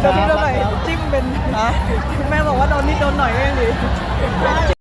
โดนนิดโดนหน่อยจิ้มเป็นแม่บอกว่าโดนนิดโดนหน่อยเองดี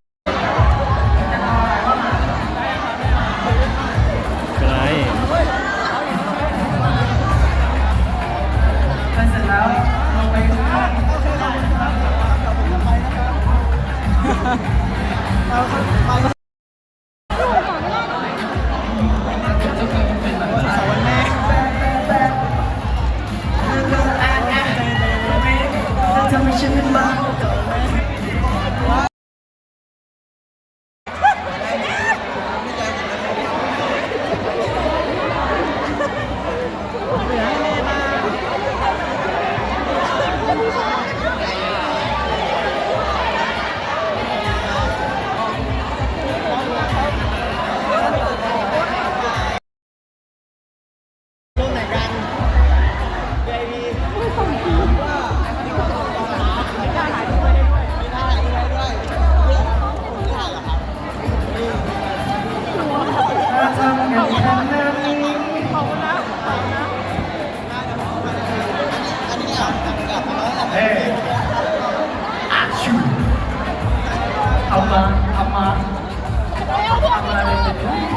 agora.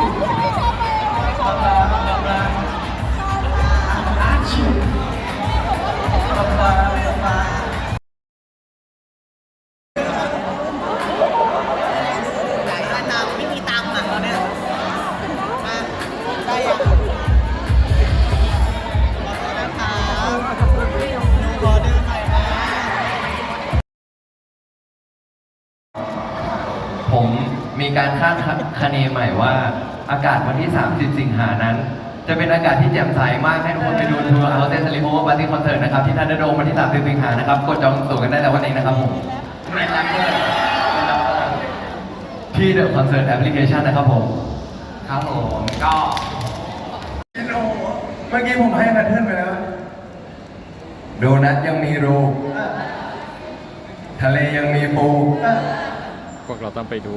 มีการคาดคะเนใหม่ว่า อากาศวันที่ 30 สิงหานั้น จะเป็นอากาศที่แจ่มใสมากให้ทุกคนไปดูทัวร์เอาเต้นสลิปโอเวอร์ปาร์ตี้คอนเสิร์ตนะครับที่ทันเดอร์โดมวันที่ 30 สิงหานะครับกดจองตั๋วกันได้แล้ววันนี้นะครับผมไม่รับเลยไม่รับเลยที่เดอะคอนเสิร์ตแอปพลิเคชันนะครับผมครับผมก็เมื่อกี้ผมให้แพทเทิร์นไปแล้ว โดนัทยังมีรู ทะเลยังมีปู พวกเราต้องไปดู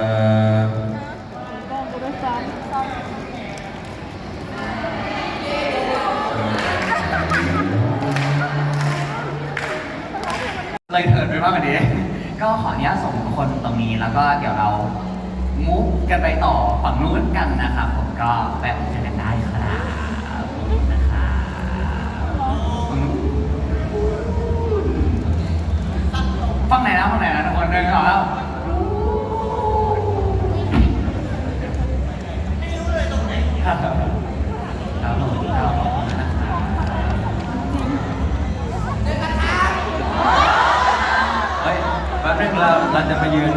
มากกว่านี้ ก็ขออนุญาตส่งทุกคนตรงนี้แล้วก็เดี๋ยวเรามุกกันไปต่อฝั่งนู้นกันนะครับผมก็แวะมาเจอกันได้ครับนะครับฝั่งไหนนะฝั่งไหนนะทุกคนเดินเข้ามาล้วครับผมครับผมนะครับ เฮ้ยแป๊บ นึงเราเราจะมายืน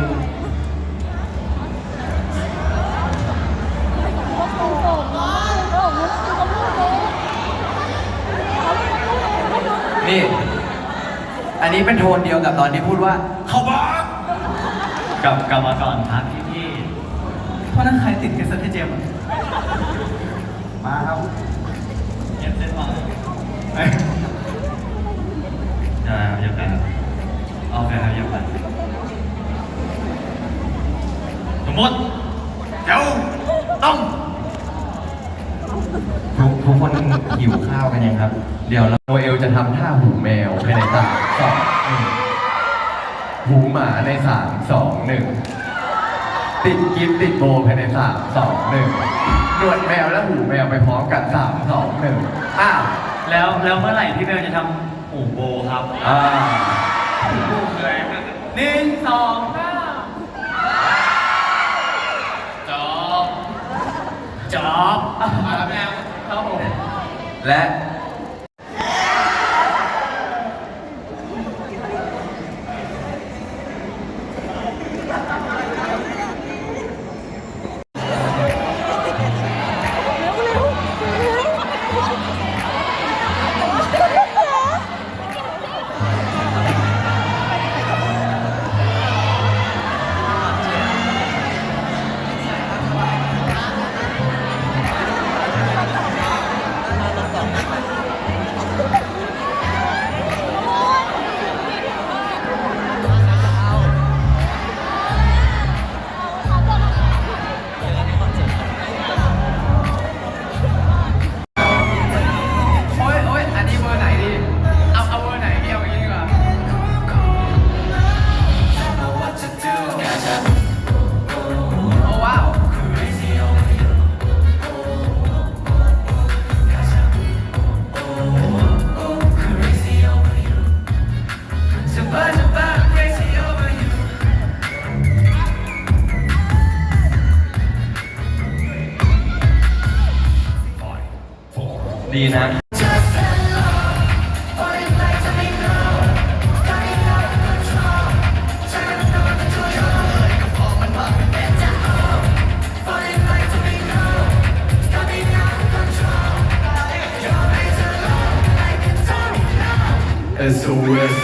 นี่ อันนี้เป็นโทนเดียวกับตอนที่พูดว่า เขาบอกกลับกลับมาก่อนครับพี่พี่เพราะนั้นใครติดกันสักที่เจมส์อะมาครับเก็บเส้นวางเอ้ยอย่าอย่าไปโอเคครับอย่าไป สมมติเดี๋ยวต้องทุกทุกคนหิวข้าวกันยังครับ เดี๋ยวเราโนเอลจะทำท่าหูแมวภายในสามสองหนึ่งหูหมาในสามสองหนึ่งติดกิฟติดโบภายในสามสองหนึ่งหนวดแมวและหูแมวไปพร้อมกันสามสองหนึ่งอ้าวแล้วแล้วเมื่อไหร่ที่เบลจะทำหูโบครับอ่าหูโบคืออะไรหนึ่งสองสาม จอบ มาแล้วแมวครับผมและนะ SOS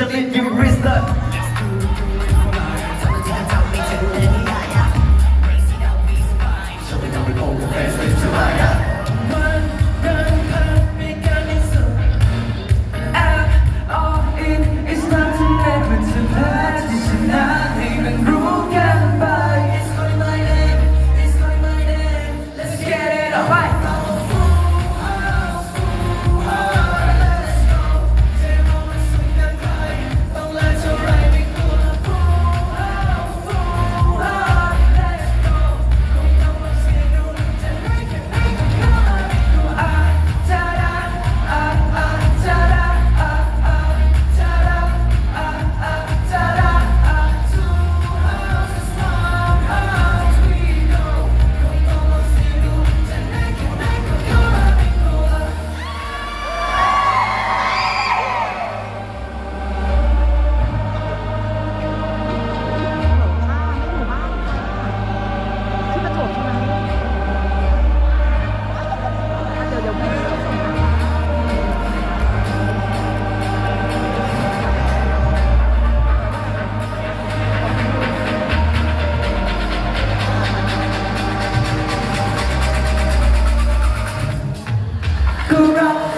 ก็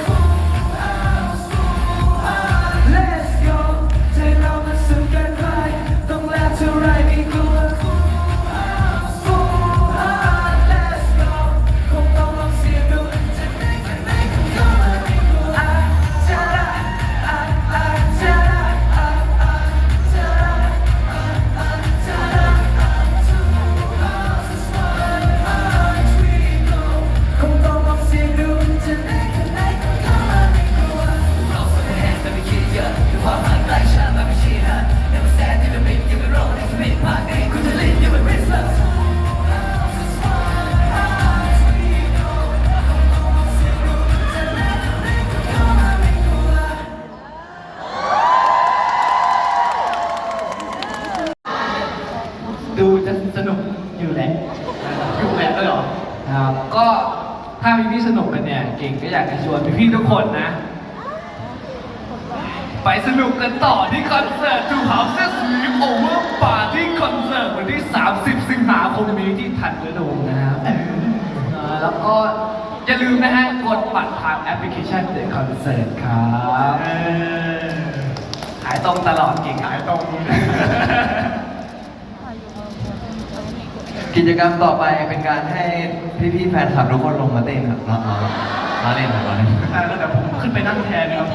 สนุกกันเนี่ยเก่งก็อยากจะชวนพี่พี่ๆทุกคนนะ ไปสนุกกันต่อที่คอนเสิร์ต Two Houses Sleep Over Party Concert วันที่ 30 สิงหาคมนี้ที่ทันเดอร์โดมนะครับเออแล้วก็อย่าลืมนะฮะกดบัตรทางแอปพลิเคชันเด e c คอนเสิร์ตครับ ขายตรงตลอดเก่งขายตรง กิจกรรมต่อไปเป็นการให้พี่ๆแฟนคลับทุกคนลงมาเต้นครับเราเราเล่นครับเราเล่นใช่แล้วแต่ผมขึ้นไปนั่งแทนนะครับ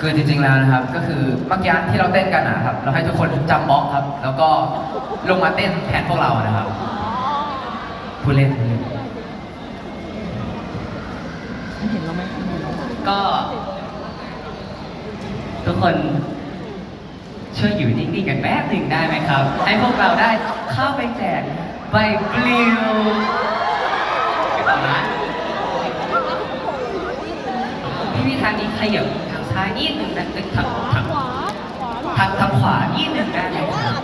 คือจริงๆแล้วนะครับ ก็คือเมื่อกี้ที่เราเต้นกันนะครับ เราให้ทุกคนจำบล็อกครับ แล้วก็ลงมาเต้นแทนพวกเรานะครับผู้เล่นผู้เล่นเห็นเราไหมเห็นเราไหมก็ ทุกคน ช่วยอยู่นิ่งๆกันแป๊บหนึ่งได้ไหมครับ ให้พวกเราได้เข้าไปแจกใบปลิวไปต่อนะทางนี้ขยับทางซ้ายนิดหนึ่งนะทางทางทางทางขวานิดหนึ่งได้ไหมครับ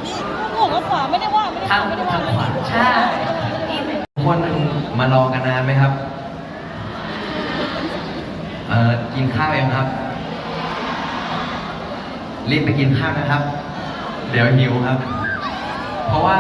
บอกว่าขวาไม่ได้ว่าไม่ได้ทางทางขวาใช่นิดหนึ่งทุกคนมารอกันนานไหมครับ เอ่อกินข้าวยังครับ รีบไปกินข้าวนะครับ เดี๋ยวหิวครับ เพราะว่า